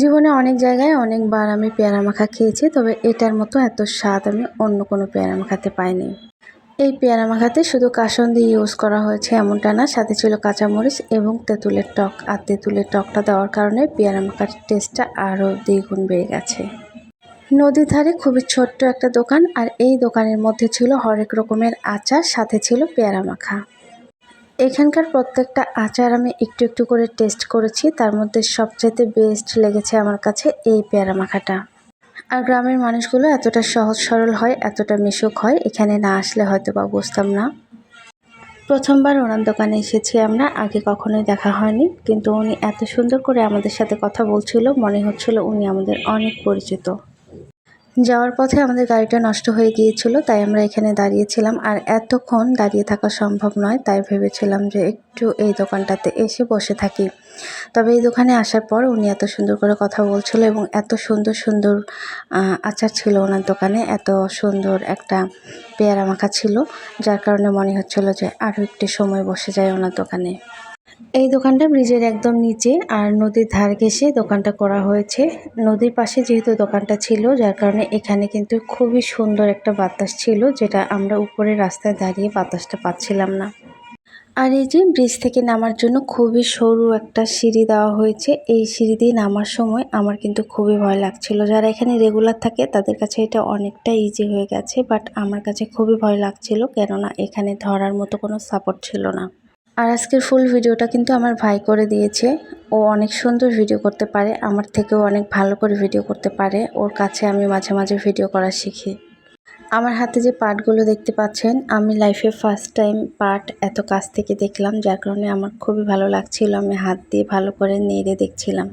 জীবনে অনেক জায়গায় অনেকবার আমি পেয়ারা মাখা খেয়েছি, তবে এটার মতো এত স্বাদ আমি অন্য কোনো পেয়ারা মাখাতে পাইনি। এই পেয়ারা মাখাতে শুধু কাসন্দি ইউজ করা হয়েছে এমনটা না, সাথে ছিল কাঁচামরিচ এবং তেঁতুলের টক। আর তেঁতুলের টকটা দেওয়ার কারণে পেয়ারা মাখার টেস্টটা আরও দ্বিগুণ বেড়ে গেছে। নদীর ধারে খুবই ছোট্ট একটা দোকান, আর এই দোকানের মধ্যে ছিল হরেক রকমের আচার, সাথে ছিল পেয়ারা মাখা। এখানকার প্রত্যেকটা আচার আমি একটু একটু করে টেস্ট করেছি। তার মধ্যে সবচেয়ে বেস্ট লেগেছে আমার কাছে এই পেয়ারা মাখাটা। আর গ্রামের মানুষগুলো এতটা সহজ সরল হয়, এতটা মিশুক হয়, এখানে না আসলে হয়তো বা বুঝতাম না। প্রথমবার ওনার দোকানে এসেছি আমরা, আগে কখনোই দেখা হয়নি। কিন্তু উনি এত সুন্দর করে আমাদের সাথে কথা বলছিল, মনে হচ্ছিল উনি আমাদের অনেক পরিচিত। যাওয়ার পথে আমাদের গাড়িটা নষ্ট হয়ে গিয়েছিল, তাই আমরা এখানে দাঁড়িয়েছিলাম। আর এতক্ষণ দাঁড়িয়ে থাকা সম্ভব নয়, তাই ভেবেছিলাম যে একটু এই দোকানটাতে এসে বসে থাকি। তবে এই দোকানে আসার পর উনি এত সুন্দর করে কথা বলছিল এবং এত সুন্দর সুন্দর আচার ছিল ওনার দোকানে, এত সুন্দর একটা পেয়ারা মাখা ছিল, যার কারণে মনে হচ্ছিল যে আরও একটু সময় বসে যায় ওনার দোকানে। এই দোকানটা ব্রিজের একদম নিচে আর নদীর ধার ঘেসে দোকানটা করা হয়েছে। নদীর পাশে যেহেতু দোকানটা ছিল, যার কারণে এখানে কিন্তু খুবই সুন্দর একটা বাতাস ছিল, যেটা আমরা উপরে রাস্তায় দাঁড়িয়ে বাতাসটা পাচ্ছিলাম না। আর এই যে ব্রিজ থেকে নামার জন্য খুবই সরু একটা সিঁড়ি দেওয়া হয়েছে। এই সিঁড়ি দিয়ে নামার সময় আমার কিন্তু খুবই ভয় লাগছিল। যারা এখানে রেগুলার থাকে, তাদের কাছে এটা অনেকটা ইজি হয়ে গেছে বাট আমার কাছে খুবই ভয় লাগছিল, কেননা এখানে ধরার মতো কোনো সাপোর্ট ছিল না। আর আজকের ফুল ভিডিওটা কিন্তু আমার ভাই করে দিয়েছে। ও অনেক সুন্দর ভিডিও করতে পারে, আমার থেকেও অনেক ভালো করে ভিডিও করতে পারে। ওর কাছে আমি মাঝে মাঝে ভিডিও করা শিখি। আমার হাতে যে পার্টগুলো দেখতে পাচ্ছেন, আমি লাইফে ফার্স্ট টাইম পার্ট এত কাছ থেকে দেখলাম, যার কারণে আমার খুবই ভালো লাগছিল। আমি হাত দিয়ে ভালো করে নেড়ে দেখছিলাম।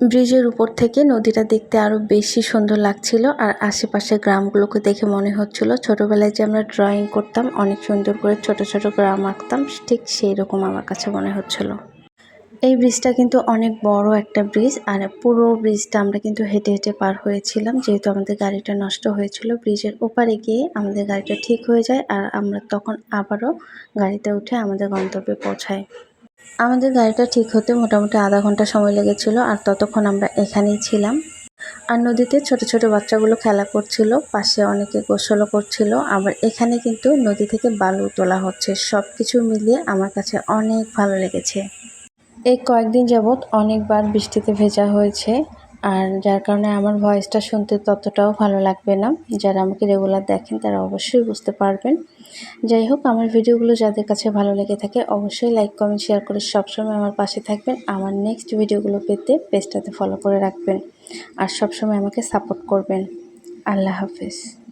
ব্রিজের উপর থেকে নদীটা দেখতে আরও বেশি সুন্দর লাগছিল আর আশেপাশে গ্রামগুলোকে দেখে মনে হচ্ছিল, ছোটোবেলায় যে আমরা ড্রয়িং করতাম, অনেক সুন্দর করে ছোট ছোট গ্রাম আঁকতাম, ঠিক সেই রকম আমার কাছে মনে হচ্ছিল। এই ব্রিজটা কিন্তু অনেক বড় একটা ব্রিজ আর পুরো ব্রিজটা আমরা কিন্তু হেঁটে হেঁটে পার হয়েছিলাম, যেহেতু আমাদের গাড়িটা নষ্ট হয়েছিল। ব্রিজের ওপারে গিয়ে আমাদের গাড়িটা ঠিক হয়ে যায় আর আমরা তখন আবারও গাড়িতে উঠে আমাদের গন্তব্যে পৌঁছাই। আমাদের গাড়িটা ঠিক হতে মোটামুটি আধা ঘণ্টা সময় লেগেছিল আর ততক্ষণ আমরা এখানেই ছিলাম। আর নদীতে ছোট ছোট বাচ্চাগুলো খেলা করছিল, পাশে অনেকে গোসলও করছিল। আবার এখানে কিন্তু নদী থেকে বালু তোলা হচ্ছে। সব কিছু মিলিয়ে আমার কাছে অনেক ভালো লেগেছে। এই কয়েকদিন যাবৎ অনেকবার বৃষ্টিতে ভেজা হয়েছে। আর যার কারণে আমার ভয়েসটা শুনতে ততটাও ভালো লাগবে না। যারা আমাকে রেগুলার দেখেন, তারা অবশ্যই বুঝতে পারবেন। যাই হোক, আমার ভিডিওগুলো যাদের কাছে ভালো লেগে থাকে, অবশ্যই লাইক কমেন্ট শেয়ার করে সবসময় আমার পাশে থাকবেন। আমার নেক্সট ভিডিওগুলো পেতে পেজটাতে ফলো করে রাখবেন। আর সবসময় আমাকে সাপোর্ট করবেন। আল্লাহ হাফেজ।